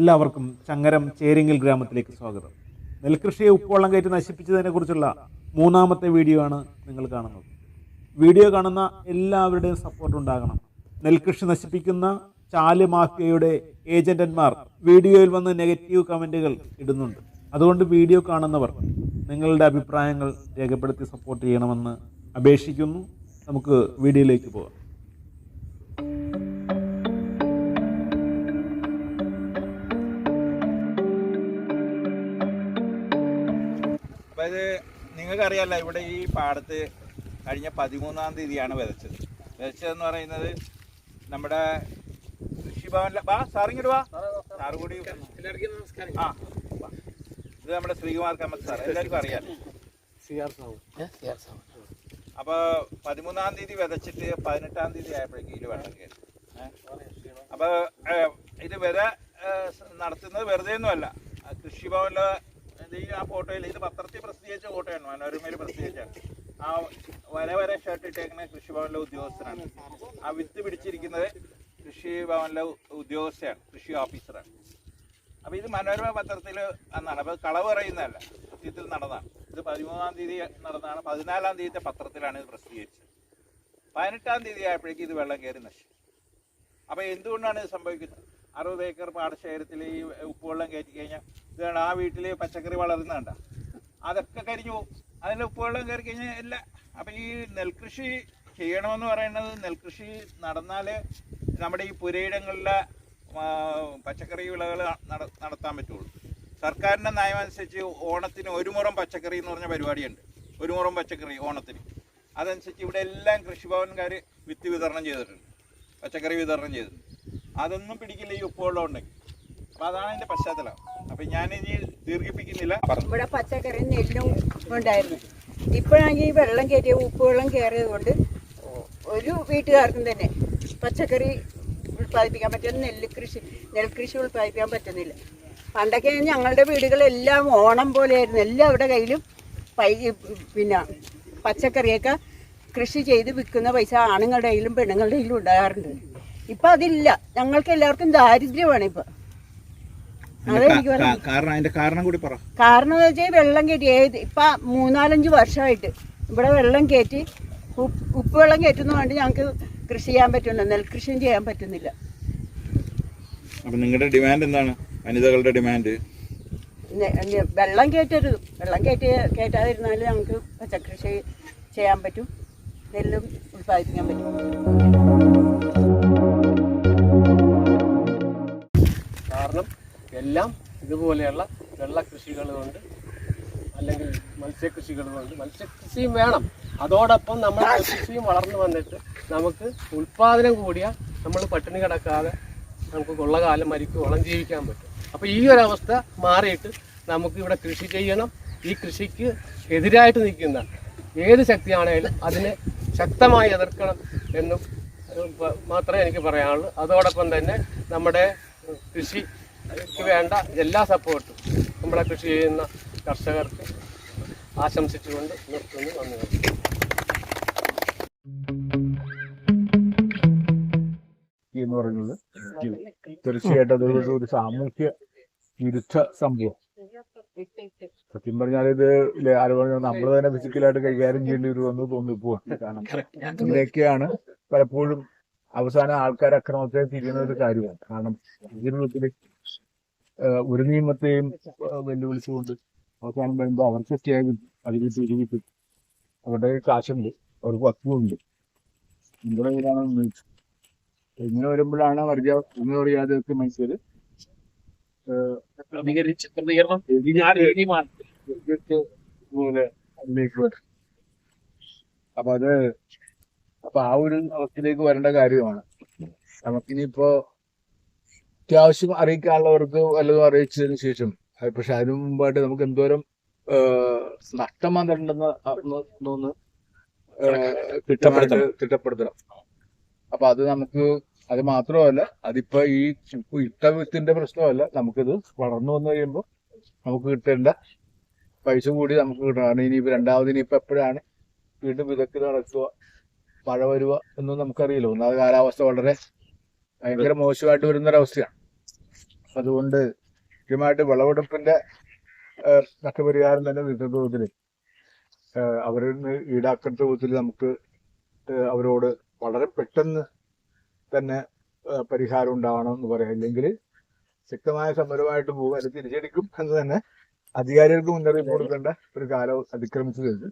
എല്ലാവർക്കും ചങ്ങരം ചേരിങ്ങൽ ഗ്രാമത്തിലേക്ക് സ്വാഗതം. നെൽകൃഷിയെ ഉപ്പുവെള്ളം കയറ്റി നശിപ്പിച്ചതിനെ കുറിച്ചുള്ള മൂന്നാമത്തെ വീഡിയോ ആണ് നിങ്ങൾ കാണുന്നത്. വീഡിയോ കാണുന്ന എല്ലാവരുടെയും സപ്പോർട്ട് ഉണ്ടാകണം. നെൽകൃഷി നശിപ്പിക്കുന്ന ചാൽ മാഫിയയുടെ ഏജന്റന്മാർ വീഡിയോയിൽ വന്ന് നെഗറ്റീവ് കമന്റുകൾ ഇടുന്നുണ്ട്. അതുകൊണ്ട് വീഡിയോ കാണുന്നവർ നിങ്ങളുടെ അഭിപ്രായങ്ങൾ രേഖപ്പെടുത്തി സപ്പോർട്ട് ചെയ്യണമെന്ന് അപേക്ഷിക്കുന്നു. നമുക്ക് വീഡിയോയിലേക്ക് പോകാം. അപ്പൊ ഇത് നിങ്ങൾക്കറിയാമല്ല ഇവിടെ ഈ പാടത്ത് കഴിഞ്ഞ പതിമൂന്നാം തീയതിയാണ് വിതച്ചത്. വിതച്ചതെന്ന് പറയുന്നത് നമ്മുടെ കൃഷിഭവനിലെ വാ സാറിങ്ങോട്ട് വാ. സാറ് കൂടി ആ. ഇത് നമ്മുടെ ശ്രീകുമാർ കമ്മത്ത് സാർ എല്ലാവർക്കും അറിയാലോ. അപ്പൊ പതിമൂന്നാം തീയതി വിതച്ചിട്ട് പതിനെട്ടാം തീയതി ആയപ്പോഴേക്കും ഇതിൽ വെള്ളം കയറി. അപ്പോൾ ഇത് വിത നടത്തുന്നത് വെറുതെ ഒന്നുമല്ല കൃഷിഭവനിലെ ഈ ആ ഫോട്ടോയിൽ ഇത് പത്രത്തിൽ പ്രസിദ്ധീകരിച്ച ഫോട്ടോയാണ്. മനോരമയിൽ പ്രസിദ്ധീകരിച്ചാണ് ആ വര വരെ ഷർട്ട് ഇട്ടേക്കുന്ന കൃഷിഭവനിലെ ഉദ്യോഗസ്ഥനാണ്. ആ വിത്ത് പിടിച്ചിരിക്കുന്നത് കൃഷിഭവനിലെ ഭവനിലെ ഉദ്യോഗസ്ഥയാണ് കൃഷി ഓഫീസറാണ്. അപ്പൊ ഇത് മനോരമ പത്രത്തിൽ അന്നാണ്. അപ്പൊ കളവ് പറയുന്നതല്ല സത്യത്തിൽ നടന്നതാണ്. ഇത് പതിമൂന്നാം തീയതി നടന്നതാണ്. പതിനാലാം തീയതിത്തെ പത്രത്തിലാണ് ഇത് പ്രസിദ്ധീകരിച്ചത്. പതിനെട്ടാം തീയതി ആയപ്പോഴേക്കും ഇത് വെള്ളം കയറി നശിച്ചു. അപ്പൊ എന്തുകൊണ്ടാണ് ഇത് സംഭവിക്കുന്നത്? അറുപത് ഏക്കർ പാടശേഖരത്തിൽ ഈ ഉപ്പുവെള്ളം കയറ്റി കഴിഞ്ഞാൽ ഇതാണ് ആ വീട്ടിൽ പച്ചക്കറി വളരുന്നുണ്ട അതൊക്കെ കരിഞ്ഞു പോകും അതിൽ ഉപ്പുവെള്ളം കയറി കഴിഞ്ഞാൽ ഇല്ല അപ്പൊ ഈ നെൽകൃഷി ചെയ്യണമെന്ന് പറയുന്നത് നെൽകൃഷി നടന്നാലേ നമ്മുടെ ഈ പുരയിടങ്ങളിലെ പച്ചക്കറി വിളകൾ നട- നടത്താൻ പറ്റുള്ളൂ. സർക്കാരിന്റെ നയമനുസരിച്ച് ഓണത്തിന് ഒരു മുറം പച്ചക്കറി എന്ന് പറഞ്ഞ പരിപാടിയുണ്ട്. ഒരു മുറം പച്ചക്കറി ഓണത്തിന്. അതനുസരിച്ച് ഇവിടെ എല്ലാം കൃഷിഭവൻകാർ വിത്ത് വിതരണം ചെയ്തിട്ടുണ്ട്. പച്ചക്കറി വിതരണം ചെയ്തിട്ടുണ്ട്. അതൊന്നും പിടിക്കില്ല ഈ ഉപ്പുവെള്ളം ഉണ്ടെങ്കിൽ. അപ്പം അതാണ് അതിന്റെ പശ്ചാത്തലം. ഞാൻ ഇനി ദീർഘിപ്പിക്കുന്നില്ല. ഇവിടെ പച്ചക്കറി നെല്ലും ഉണ്ടായിരുന്നു. ഇപ്പോഴാണെങ്കിൽ ഈ വെള്ളം കയറ്റിയ ഉപ്പ് വെള്ളം കയറിയത് കൊണ്ട് ഒരു വീട്ടുകാർക്കും തന്നെ പച്ചക്കറി ഉൽപ്പാദിപ്പിക്കാൻ പറ്റുന്ന നെല്ല് കൃഷി നെൽകൃഷി ഉൽപ്പാദിപ്പിക്കാൻ പറ്റുന്നില്ല. പണ്ടൊക്കെ ഞങ്ങളുടെ വീടുകളെല്ലാം ഓണം പോലെയായിരുന്നു. എല്ലാവരുടെ കയ്യിലും പൈ പിന്നെ പച്ചക്കറിയൊക്കെ കൃഷി ചെയ്ത് വിൽക്കുന്ന പൈസ ആണുങ്ങളുടെ കയ്യിലും പെണ്ണുങ്ങളുടെ കയ്യിലും ഉണ്ടാകാറുണ്ട്. ഇപ്പം അതില്ല. ഞങ്ങൾക്ക് എല്ലാവർക്കും ദാരിദ്ര്യമാണ് ഇപ്പം. കാരണം അതിന്റെ കാരണം കൂടി പറ. കാരണം എന്ന് വെച്ചാൽ വെള്ളം കയറ്റി ഏത് ഇപ്പൊ മൂന്നാലഞ്ച് വർഷമായിട്ട് ഇവിടെ വെള്ളം കയറ്റി ഉപ്പ് വെള്ളം കയറ്റുന്നതുകൊണ്ട് ഞങ്ങൾക്ക് കൃഷി ചെയ്യാൻ പറ്റുന്നില്ല നെൽകൃഷിയും ചെയ്യാൻ പറ്റുന്നില്ല. അപ്പം നിങ്ങളുടെ ഡിമാൻഡ് എന്താണ്? വനിതകളുടെ ഡിമാൻഡ് വെള്ളം കയറ്റരുത് വെള്ളം കയറ്റി കയറ്റാതിരുന്നാൽ ഞങ്ങൾക്ക് പച്ചക്കൃഷി ചെയ്യാൻ പറ്റും നെല്ലും ഉൽപ്പാദിപ്പിക്കാൻ പറ്റും. എല്ലാം ഇതുപോലെയുള്ള വെള്ള കൃഷികൾ കൊണ്ട് അല്ലെങ്കിൽ മത്സ്യകൃഷികൾ കൊണ്ട് മത്സ്യകൃഷിയും വേണം. അതോടൊപ്പം നമ്മൾ കൃഷിയും വളർന്നു വന്നിട്ട് നമുക്ക് ഉൽപാദനം കൂടിയ നമ്മൾ പട്ടിണി കിടക്കാതെ നമുക്ക് കൊള്ളകാലം മരിക്കുവോളം ജീവിക്കാൻ പറ്റും. അപ്പോൾ ഈ ഒരു അവസ്ഥ മാറിയിട്ട് നമുക്ക് ഇവിടെ കൃഷി ചെയ്യണം. ഈ കൃഷിക്ക് എതിരായിട്ട് നിൽക്കുന്ന ഏത് ശക്തിയാണേലും അതിനെ ശക്തമായി എതിർക്കണം എന്നും മാത്രമേ എനിക്ക് പറയാനുള്ളൂ. അതോടൊപ്പം തന്നെ നമ്മുടെ ഏഹ്, കൃഷിക്ക് വേണ്ട എല്ലാ സപ്പോർട്ടും നമ്മളെ കൃഷി ചെയ്യുന്ന കർഷകർക്ക് ആശംസിച്ചുകൊണ്ട് നിർത്തുന്നു. നന്ദി. എന്ന് പറയുന്നത് തീർച്ചയായിട്ടും അതൊരു ഒരു സാമൂഹ്യ വിരുദ്ധ സംഭവം. സത്യം പറഞ്ഞാൽ ഇത് ആര് പറഞ്ഞ നമ്മൾ തന്നെ ഫിസിക്കലായിട്ട് കൈകാര്യം ചെയ്യേണ്ടി വരുമെന്ന് തോന്നിപ്പോവാണ് കാരണം ഇതൊക്കെയാണ് പലപ്പോഴും അവസാന ആൾക്കാർ അക്രമത്തെ തിരിയുന്ന ഒരു കാര്യമാണ്. കാരണം ജീവിതത്തിൽ ഒരു നിയമത്തെയും വെല്ലുവിളിച്ചുകൊണ്ട് അവസാനം വരുമ്പോൾ അവർക്ക് ത്യാഗം അതിൽ തിരികിട്ട് അവരുടെ കാശുണ്ട്. അവർക്ക് വസ്തുവുണ്ട്. നിങ്ങളുടെ ചോദിച്ചു. ഇങ്ങനെ വരുമ്പോഴാണ് വർഗീയ എന്ന് പറയാതെ ഒക്കെ മനുഷ്യർ അതിലേക്ക് വരും. അപ്പൊ അത് അപ്പൊ ആ ഒരു അവസ്ഥയിലേക്ക് വരേണ്ട കാര്യമാണ്. നമുക്കിനിയിപ്പോ അത്യാവശ്യം അറിയിക്കാനുള്ളവർക്ക് വല്ലതും അറിയിച്ചതിന് ശേഷം പക്ഷെ അതിനു മുമ്പായിട്ട് നമുക്ക് എന്തോരം നഷ്ടം വന്നിട്ടുണ്ടെന്ന് തോന്നുന്നു തിട്ടപ്പെടുത്തണം. തിട്ടപ്പെടുത്തണം. അപ്പൊ അത് നമുക്ക് അത് മാത്രമല്ല അതിപ്പോ ഈ ഇട്ട വിത്തിന്റെ പ്രശ്നമല്ല നമുക്കിത് വളർന്നു വന്നു കഴിയുമ്പോൾ നമുക്ക് കിട്ടേണ്ട പൈസ കൂടി നമുക്ക് കിട്ടണം. ഇനി ഇനിയിപ്പോ രണ്ടാമത് ഇനിയിപ്പോ എപ്പോഴാണ് വീണ്ടും വിതക്ക് നടക്കുക മഴ വരുക എന്നും നമുക്കറിയില്ല. ഒന്നാമത് കാലാവസ്ഥ വളരെ ഭയങ്കര മോശമായിട്ട് വരുന്ന ഒരവസ്ഥയാണ് അതുകൊണ്ട് കൃത്യമായിട്ട് വിളവെടുപ്പിന്റെ നഷ്ടപരിഹാരം തന്നെ കിട്ടുന്ന തോതിൽ അവരിൽ നിന്ന് ഈടാക്കുന്ന തോതിൽ നമുക്ക് അവരോട് വളരെ പെട്ടെന്ന് തന്നെ പരിഹാരം ഉണ്ടാവണം എന്ന് പറയാം. ഇല്ലെങ്കിൽ ശക്തമായ സമരമായിട്ട് പോകും അത് തിരിച്ചടിക്കും എന്ന് തന്നെ അധികാരികൾക്ക് മുന്നറിയിപ്പ് കൊടുക്കേണ്ട ഒരു കാലം അതിക്രമിച്ചു കഴിഞ്ഞു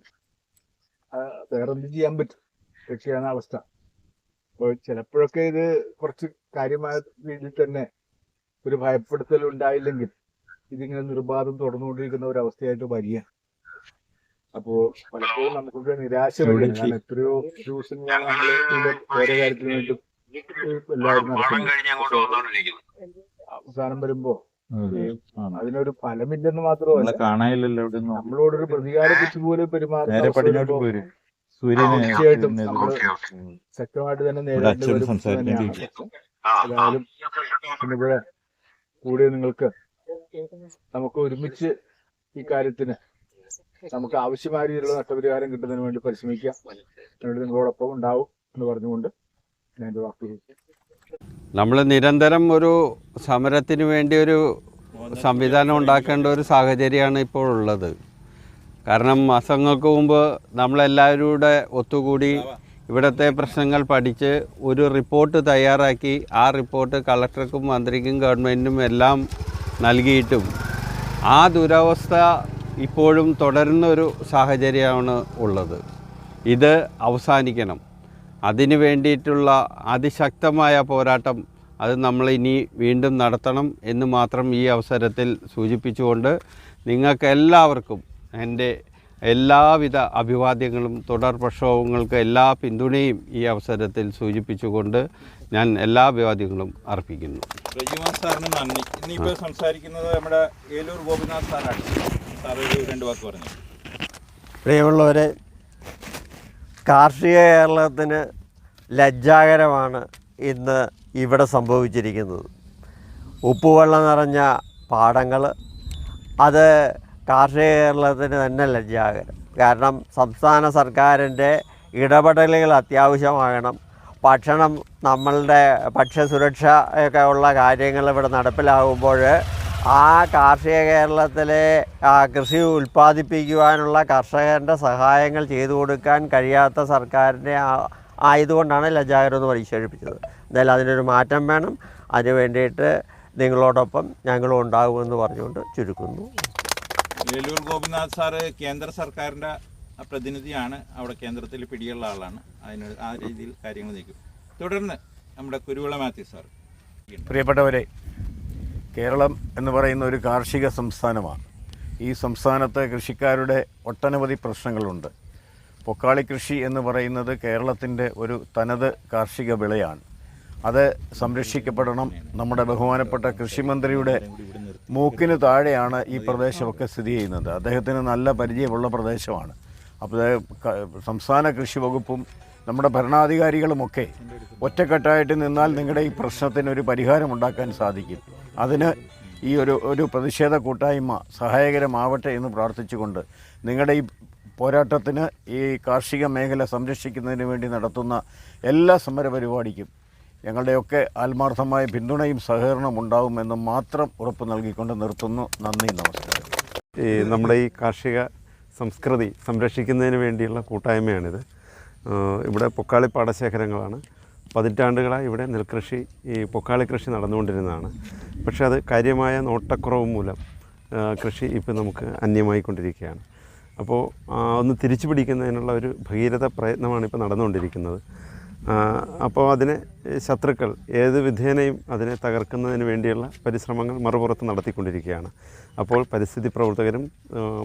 വേറെ എന്ത് ചെയ്യാൻ പറ്റും. ഇതൊക്കെയാണ് അവസ്ഥ. അപ്പോൾ ചിലപ്പോഴൊക്കെ ഇത് കുറച്ച് കാര്യമായ രീതിയിൽ തന്നെ ഒരു ഭയപ്പെടുത്തൽ ഉണ്ടായില്ലെങ്കിൽ ഇതിങ്ങനെ നിർബാധം തുടർന്നുകൊണ്ടിരിക്കുന്ന ഒരു അവസ്ഥയായിട്ട് വരിക അപ്പോ പലപ്പോഴും നമുക്കൊക്കെ നിരാശ. കാരണം എത്രയോ ദിവസങ്ങളാണ് നമ്മൾ ഓരോ കാര്യത്തിന് വേണ്ടി എല്ലാവരും. അവസാനം വരുമ്പോ അതിനൊരു ഫലമില്ലെന്ന് മാത്രമല്ല. കാണാനില്ലല്ലോ ഇവിടെ നമ്മളോടൊരു പ്രതികാര ബുദ്ധി പോലെ പെരുമാറുന്ന നേരെ അവസ്ഥ പടിഞ്ഞാട്ട് വരുമ്പോ പോരും. സൂര്യനെ തീർച്ചയായിട്ടും നമ്മൾ ശക്തമായിട്ട് തന്നെ നേരിടേണ്ടി വരും തന്നെയാണ്. കൂടിയ നിങ്ങൾക്ക് നമുക്ക് ഒരുമിച്ച് ഈ കാര്യത്തിന് നമുക്ക് ആവശ്യമായ രീതിയിലുള്ള നഷ്ടപരിഹാരം കിട്ടുന്നതിന് വേണ്ടി പരിശ്രമിക്കാം. നിങ്ങളോടൊപ്പം ഉണ്ടാവും എന്ന് പറഞ്ഞുകൊണ്ട് ഞാൻ എന്റെ വാക്കുകൾ നമ്മൾ നിരന്തരം ഒരു സമരത്തിന് വേണ്ടി ഒരു സംവിധാനം ഉണ്ടാക്കേണ്ട ഒരു സാഹചര്യമാണ് ഇപ്പോൾ ഉള്ളത്. കാരണം മാസങ്ങൾക്ക് മുമ്പ് നമ്മളെല്ലാവരും കൂടെ ഒത്തുകൂടി ഇവിടുത്തെ പ്രശ്നങ്ങൾ പഠിച്ച് ഒരു റിപ്പോർട്ട് തയ്യാറാക്കി ആ റിപ്പോർട്ട് കളക്ടർക്കും മന്ത്രിക്കും ഗവൺമെന്റിനും എല്ലാം നൽകിയിട്ടും ആ ദുരവസ്ഥ ഇപ്പോഴും തുടരുന്ന ഒരു സാഹചര്യമാണ് ഉള്ളത്. ഇത് അവസാനിക്കണം. അതിനു വേണ്ടിയിട്ടുള്ള അതിശക്തമായ പോരാട്ടം അത് നമ്മൾ ഇനി വീണ്ടും നടത്തണം എന്ന് മാത്രം ഈ അവസരത്തിൽ സൂചിപ്പിച്ചുകൊണ്ട് നിങ്ങൾക്കെല്ലാവർക്കും എന്റെ എല്ലാവിധ അഭിവാദ്യങ്ങളും തുടർ പ്രക്ഷോഭങ്ങൾക്ക് എല്ലാ പിന്തുണയും ഈ അവസരത്തിൽ സൂചിപ്പിച്ചുകൊണ്ട് ഞാൻ എല്ലാ അഭിവാദ്യങ്ങളും അർപ്പിക്കുന്നു. സാറിന് നന്ദി. സംസാരിക്കുന്നത് നമ്മുടെ ഏലൂർ ഗോപിനാഥ് സാറാണ്. സാർ ഒരു രണ്ട് വാക്ക് പറഞ്ഞു? പ്രിയമുള്ളവരെ കാർഷിക കേരളത്തിന് ലജ്ജാകരമാണ് ഇന്ന് ഇവിടെ സംഭവിച്ചിരിക്കുന്നത്. ഉപ്പുവെള്ളം നിറഞ്ഞ പാടങ്ങൾ അത് കാർഷിക കേരളത്തിന് തന്നെ ലജ്ജാകരം കാരണം സംസ്ഥാന സർക്കാരിന്റെ ഇടപെടലുകൾ അത്യാവശ്യമാകണം. ഭക്ഷണം നമ്മളുടെ ഭക്ഷ്യസുരക്ഷ ഒക്കെ ഉള്ള കാര്യങ്ങൾ ഇവിടെ നടപ്പിലാകുമ്പോൾ ആ കാർഷിക കേരളത്തിലെ കൃഷി ഉൽപ്പാദിപ്പിക്കുവാനുള്ള കർഷകന്റെ സഹായങ്ങൾ ചെയ്തു കൊടുക്കാൻ കഴിയാത്ത സർക്കാരിന്റെ ആയതുകൊണ്ടാണ് ലജ്ജാകരം എന്ന് പരിശോധിപ്പിച്ചത്. എന്തായാലും അതിനൊരു മാറ്റം വേണം. അതിന് വേണ്ടിയിട്ട് നിങ്ങളോടൊപ്പം ഞങ്ങളും ഉണ്ടാകുമെന്ന് പറഞ്ഞുകൊണ്ട് ചുരുക്കുന്നു. ഏലൂർ ഗോപിനാഥ് സാറ് കേന്ദ്ര സർക്കാരിന്റെ പ്രതിനിധിയാണ്. അവിടെ കേന്ദ്രത്തിൽ പിടിയുള്ള ആളാണ്. അതിന് ആ രീതിയിൽ കാര്യങ്ങൾ നീക്കും. തുടർന്ന് നമ്മുടെ കുരുവിള മാത്യു സാർ. പ്രിയപ്പെട്ടവരെ കേരളം എന്ന് പറയുന്ന ഒരു കാർഷിക സംസ്ഥാനമാണ്. ഈ സംസ്ഥാനത്ത് കൃഷിക്കാരുടെ ഒട്ടനവധി പ്രശ്നങ്ങളുണ്ട്. പൊക്കാളി കൃഷി എന്ന് പറയുന്നത് കേരളത്തിന്റെ ഒരു തനത് കാർഷിക വിളയാണ്. അത് സംരക്ഷിക്കപ്പെടണം. നമ്മുടെ ബഹുമാനപ്പെട്ട കൃഷിമന്ത്രിയുടെ മൂക്കിന് താഴെയാണ് ഈ പ്രദേശമൊക്കെ സ്ഥിതി ചെയ്യുന്നത്. അദ്ദേഹത്തിന് നല്ല പരിചയമുള്ള പ്രദേശമാണ്. അപ്പോൾ സംസ്ഥാന കൃഷി വകുപ്പും നമ്മുടെ ഭരണാധികാരികളുമൊക്കെ ഒറ്റക്കെട്ടായിട്ട് നിന്നാൽ നിങ്ങളുടെ ഈ പ്രശ്നത്തിന് ഒരു പരിഹാരം ഉണ്ടാക്കാൻ സാധിക്കും. അതിന് ഈ ഒരു ഒരു പ്രതിഷേധ കൂട്ടായ്മ സഹായകരമാവട്ടെ എന്ന് പ്രാർത്ഥിച്ചുകൊണ്ട് നിങ്ങളുടെ ഈ പോരാട്ടത്തിന് ഈ കാർഷിക മേഖല സംരക്ഷിക്കുന്നതിന് വേണ്ടി നടത്തുന്ന എല്ലാ സമര പരിപാടിക്കും ഞങ്ങളുടെയൊക്കെ ആത്മാർത്ഥമായ പിന്തുണയും സഹകരണവും ഉണ്ടാവുമെന്ന് മാത്രം ഉറപ്പ് നൽകിക്കൊണ്ട് നിർത്തുന്നു. നന്ദി നമസ്കാരം. ഈ നമ്മുടെ ഈ കാർഷിക സംസ്കൃതി സംരക്ഷിക്കുന്നതിന് വേണ്ടിയുള്ള കൂട്ടായ്മയാണിത്. ഇവിടെ പൊക്കാളി പാടശേഖരങ്ങളാണ്. പതിറ്റാണ്ടുകളായി ഇവിടെ നെൽകൃഷി ഈ പൊക്കാളി കൃഷി നടന്നുകൊണ്ടിരുന്നതാണ്. പക്ഷേ അത് കാര്യമായ നോട്ടക്കുറവ് മൂലം കൃഷി ഇപ്പോൾ നമുക്ക് അന്യമായിക്കൊണ്ടിരിക്കുകയാണ്. അപ്പോൾ ഒന്ന് തിരിച്ചു പിടിക്കുന്നതിനുള്ള ഒരു ഭഗീരഥ പ്രയത്നമാണ് ഇപ്പോൾ നടന്നുകൊണ്ടിരിക്കുന്നത്. അപ്പോൾ അതിനെ ശത്രുക്കൾ ഏത് വിധേനയും അതിനെ തകർക്കുന്നതിന് വേണ്ടിയുള്ള പരിശ്രമങ്ങൾ മറുപുറത്ത് നടത്തിക്കൊണ്ടിരിക്കുകയാണ്. അപ്പോൾ പരിസ്ഥിതി പ്രവർത്തകരും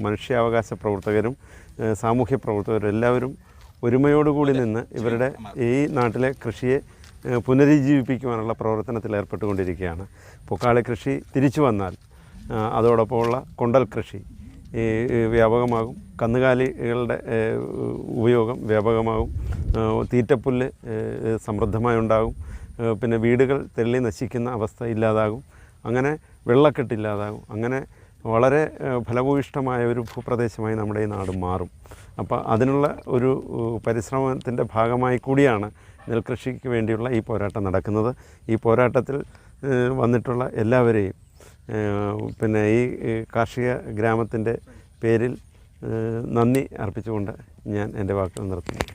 മനുഷ്യാവകാശ പ്രവർത്തകരും സാമൂഹ്യ പ്രവർത്തകരും എല്ലാവരും ഒരുമയോടുകൂടി നിന്ന് ഇവരുടെ ഈ നാട്ടിലെ കൃഷിയെ പുനരുജ്ജീവിപ്പിക്കുവാനുള്ള പ്രവർത്തനത്തിൽ ഏർപ്പെട്ടുകൊണ്ടിരിക്കുകയാണ്. പൊക്കാളി കൃഷി തിരിച്ചു വന്നാൽ അതോടൊപ്പമുള്ള കൊണ്ടൽ കൃഷി വ്യാപകമാകും. കന്നുകാലികളുടെ ഉപയോഗം വ്യാപകമാകും. തീറ്റപ്പുല്ല് സമൃദ്ധമായി ഉണ്ടാകും. പിന്നെ വീടുകൾ തെള്ളി നശിക്കുന്ന അവസ്ഥ ഇല്ലാതാകും. അങ്ങനെ വെള്ളക്കെട്ടില്ലാതാകും അങ്ങനെ വളരെ ഫലഭൂയിഷ്ടമായ ഒരു ഭൂപ്രദേശമായി നമ്മുടെ ഈ നാട് മാറും. അപ്പോൾ അതിനുള്ള ഒരു പരിശ്രമത്തിന്റെ ഭാഗമായി കൂടിയാണ് നെൽകൃഷിക്ക് വേണ്ടിയുള്ള ഈ പോരാട്ടം നടക്കുന്നത്. ഈ പോരാട്ടത്തിൽ വന്നിട്ടുള്ള എല്ലാവരെയും പിന്നെ ഈ കാർഷിക ഗ്രാമത്തിന്റെ പേരിൽ നന്ദി അർപ്പിച്ചുകൊണ്ട് ഞാൻ എന്റെ വാക്കുകൾ നിർത്തുന്നു.